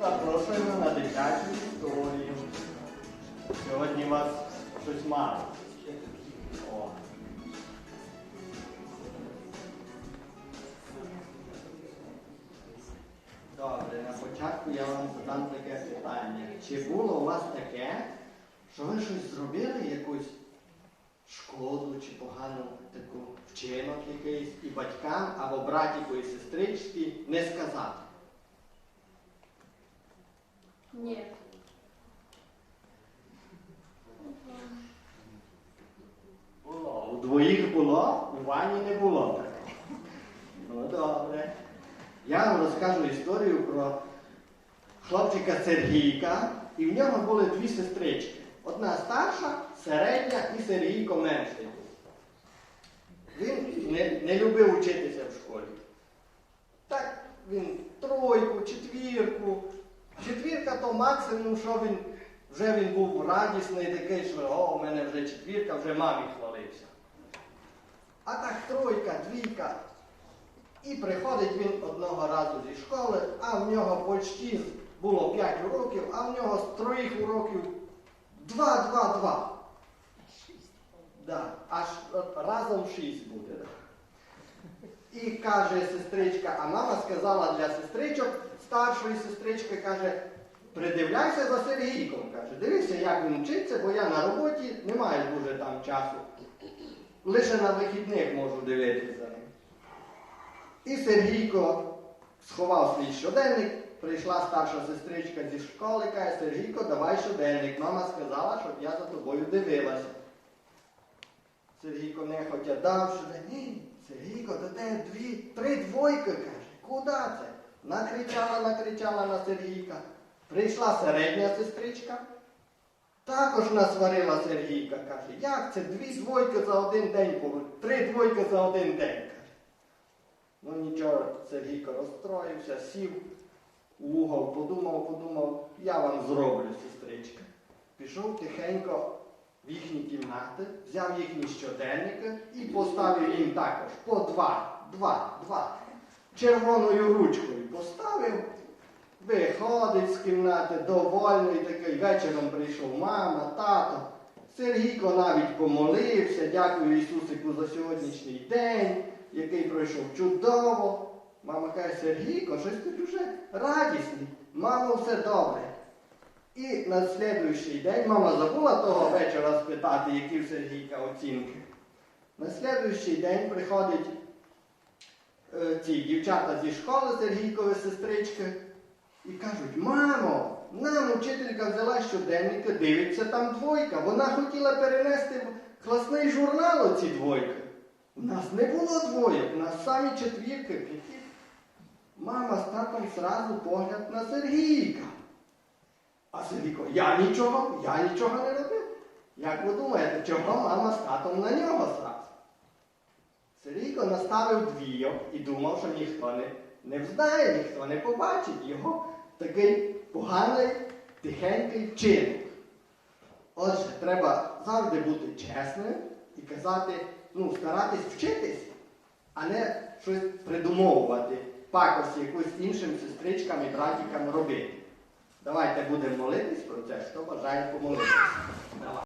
Запрошуємо на дитячу історію. Сьогодні вас щось мало. Добре, на початку я вам задам таке питання. Чи було у вас таке, що ви щось зробили, якусь шкоду чи погану таку вчинок якийсь і батькам або братіку і сестричці не сказати? Ні. Було. У двоїх було, у Вані не було такого. Ну добре. Я вам розкажу історію про хлопчика Сергійка, і в нього були дві сестрички. Одна старша, середня і Сергійко менший. Він не, не любив вчитися в школі. Так, він тройку, четвірку. Четвірка то максимум, що він вже він був радісний такий, що о, у мене вже четвірка, вже мамі хвалився. А так тройка, двійка. І приходить він одного разу зі школи, а в нього почти було 5 уроків, а в нього з троїх уроків 2, 2, 2. Да, аж разом 6 буде. І каже сестричка, а мама сказала для сестричок, старшої сестрички, каже, придивляйся за Сергійком. Каже, дивися, як він вчиться, бо я на роботі не маю дуже там часу. Лише на вихідних можу дивитися за ним. І Сергійко сховав свій щоденник, прийшла старша сестричка зі школи, каже, Сергійко, давай щоденник. Мама сказала, щоб я за тобою дивилася. Сергійко нехотя дав щоденник. Сергійко, дві, три двойки, каже. Куди це? Накричала, накричала на Сергійка. Прийшла середня сестричка. Також насварила Сергійка, каже, як це дві двойки за один день, три двойки за один день. каже. Ну нічого, Сергійко розстроївся, сів у угол, подумав, подумав, я вам зроблю, сестричка. Пішов тихенько в їхні кімнати, взяв їхні щоденники і поставив їм також по два, два, два. Червоною ручкою поставив, виходить з кімнати, довольний такий. Вечором прийшов мама, тато. Сергійко навіть помолився, дякую Ісусику за сьогоднішній день, який пройшов чудово. Мама каже, Сергійко, щось ти дуже радісний. Мамо, все добре. І на слідуючий день мама забула того вечора спитати, які в Сергійка оцінки. На слідуючий день приходять е, ці дівчата зі школи Сергійкові сестрички і кажуть, мамо, нам учителька взяла щоденника, дивиться там двойка. Вона хотіла перенести в класний журнал оці двойки. У нас не було двоєк, у нас самі четвірки. Мама з татом зразу погляд на Сергійка. А Сергійко, я нічого, я нічого не робив. Як ви думаєте, чого мама з татом на нього зразу? Сергійко наставив двійок і думав, що ніхто не, не взнає, ніхто не побачить його такий поганий, тихенький вчинок. Отже, треба завжди бути чесним і казати, ну, старатись вчитись, а не щось придумовувати, пакості якусь іншим сестричкам і братікам робити. Давайте будемо молитись про це, хто бажає помолитися.